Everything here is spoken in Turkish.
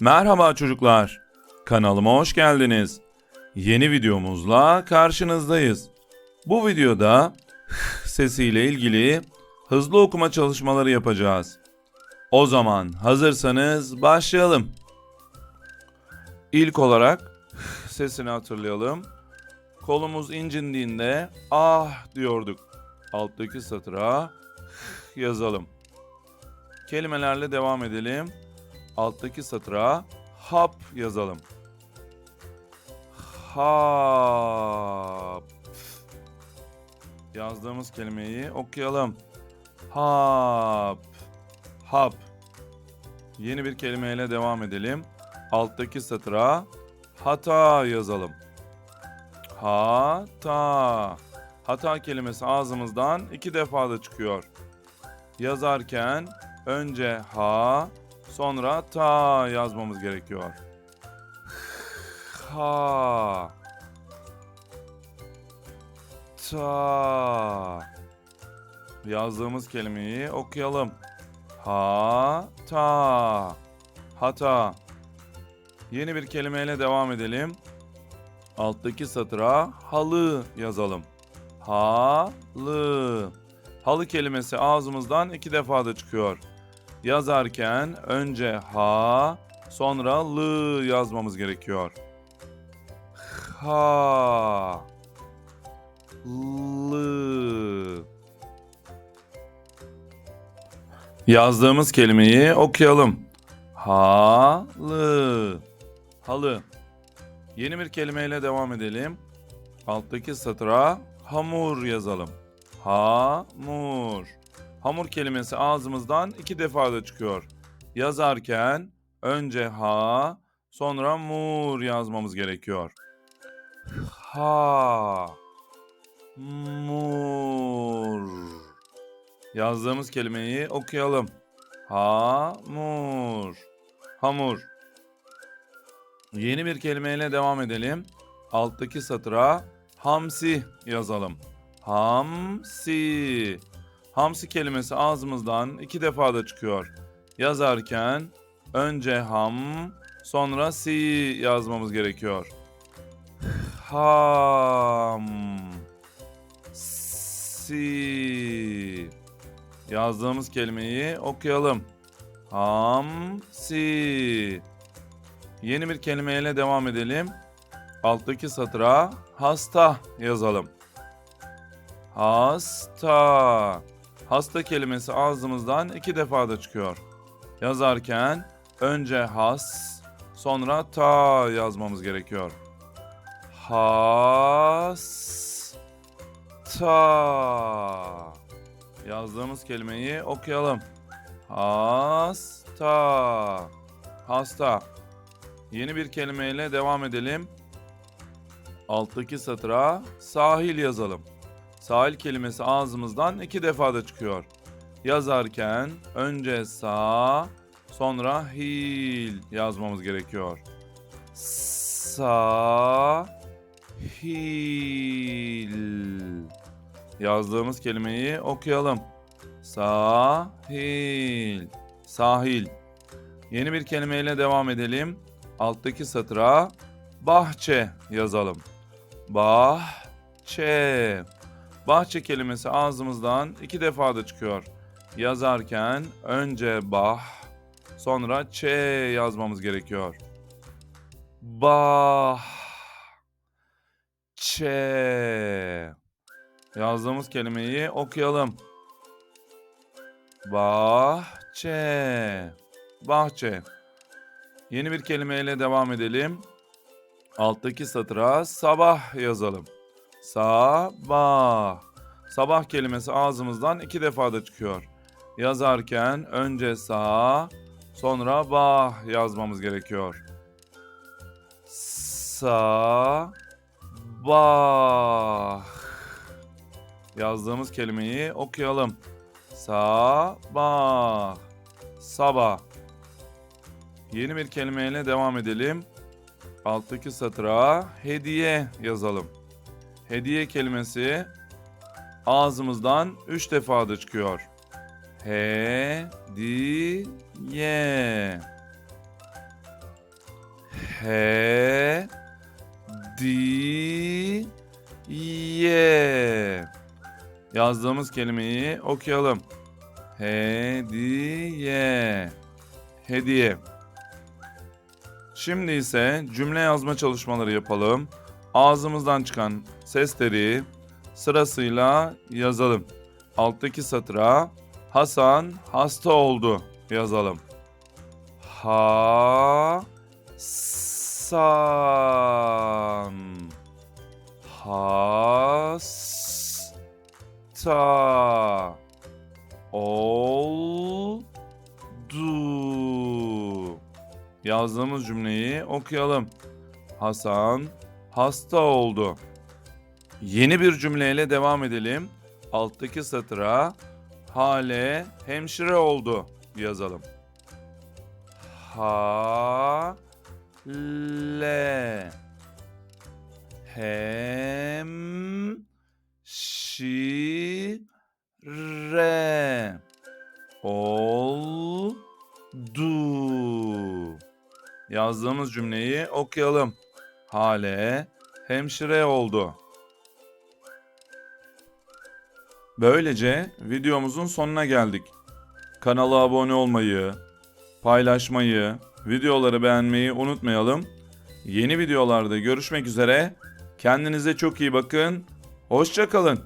Merhaba çocuklar. Kanalıma hoş geldiniz. Yeni videomuzla karşınızdayız. Bu videoda sesiyle ilgili hızlı okuma çalışmaları yapacağız. O zaman hazırsanız başlayalım. İlk olarak sesini hatırlayalım. Kolumuz incindiğinde ah diyorduk. Alttaki satıra yazalım. Kelimelerle devam edelim. Alttaki satıra hap yazalım. Hap. Yazdığımız kelimeyi okuyalım. Hap. Hap. Yeni bir kelimeyle devam edelim. Alttaki satıra hata yazalım. Hata. Hata kelimesi ağzımızdan iki defa da çıkıyor. Yazarken önce ha, sonra ta yazmamız gerekiyor. Ha. Ta. Yazdığımız kelimeyi okuyalım. Ha, ta. Hata. Yeni bir kelimeyle devam edelim. Alttaki satıra halı yazalım. Halı. Halı kelimesi ağzımızdan iki defa da çıkıyor. Yazarken önce ha, sonra lı yazmamız gerekiyor. Ha. Lı. Yazdığımız kelimeyi okuyalım. Halı. Halı. Yeni bir kelimeyle devam edelim. Alttaki satıra hamur yazalım. Hamur. Hamur kelimesi ağzımızdan iki defa da çıkıyor. Yazarken önce ha, sonra mur yazmamız gerekiyor. Ha. Mur. Yazdığımız kelimeyi okuyalım. Hamur. Hamur. Yeni bir kelimeyle devam edelim. Alttaki satıra hamsi yazalım. Hamsi. Hamsi kelimesi ağzımızdan iki defa da çıkıyor. Yazarken önce ham, sonra si yazmamız gerekiyor. Ham. Si. Yazdığımız kelimeyi okuyalım. Hamsi. Yeni bir kelimeyle devam edelim. Alttaki satıra hasta yazalım. Hasta. Hasta kelimesi ağzımızdan iki defa da çıkıyor. Yazarken önce has, sonra ta yazmamız gerekiyor. Has, ta. Yazdığımız kelimeyi okuyalım. Hasta. Hasta. Yeni bir kelimeyle devam edelim. Alttaki satıra sahil yazalım. Sahil kelimesi ağzımızdan iki defa da çıkıyor. Yazarken önce sa, sonra hil yazmamız gerekiyor. Sa, hil. Yazdığımız kelimeyi okuyalım. Sahil. Sahil. Yeni bir kelimeyle devam edelim. Alttaki satıra bahçe yazalım. Bahçe. Bahçe kelimesi ağzımızdan iki defa da çıkıyor. Yazarken önce bah, sonra çe yazmamız gerekiyor. Bah, çe. Yazdığımız kelimeyi okuyalım. Bahçe. Bahçe. Yeni bir kelimeyle devam edelim. Alttaki satıra sabah yazalım. Sabah. Sabah kelimesi ağzımızdan iki defa da çıkıyor. Yazarken önce sa, sonra bah yazmamız gerekiyor. Sa, bah. Yazdığımız kelimeyi okuyalım. Sabah. Sabah. Yeni bir kelimeyle devam edelim. Alttaki satıra hediye yazalım. Hediye kelimesi ağzımızdan üç defa da çıkıyor. Hediye. He di ye. Yazdığımız kelimeyi okuyalım. Hediye. Hediye. Şimdi ise cümle yazma çalışmaları yapalım. Ağzımızdan çıkan sesleri sırasıyla yazalım. Alttaki satıra Hasan hasta oldu yazalım. Ha san hasta oldu. Yazdığımız cümleyi okuyalım. Hasan hasta oldu. Yeni bir cümleyle devam edelim. Alttaki satıra Hale hemşire oldu yazalım. Ha le hem şi re oldu. Yazdığımız cümleyi okuyalım. Hale hemşire oldu. Böylece videomuzun sonuna geldik. Kanala abone olmayı, paylaşmayı, videoları beğenmeyi unutmayalım. Yeni videolarda görüşmek üzere. Kendinize çok iyi bakın. Hoşça kalın.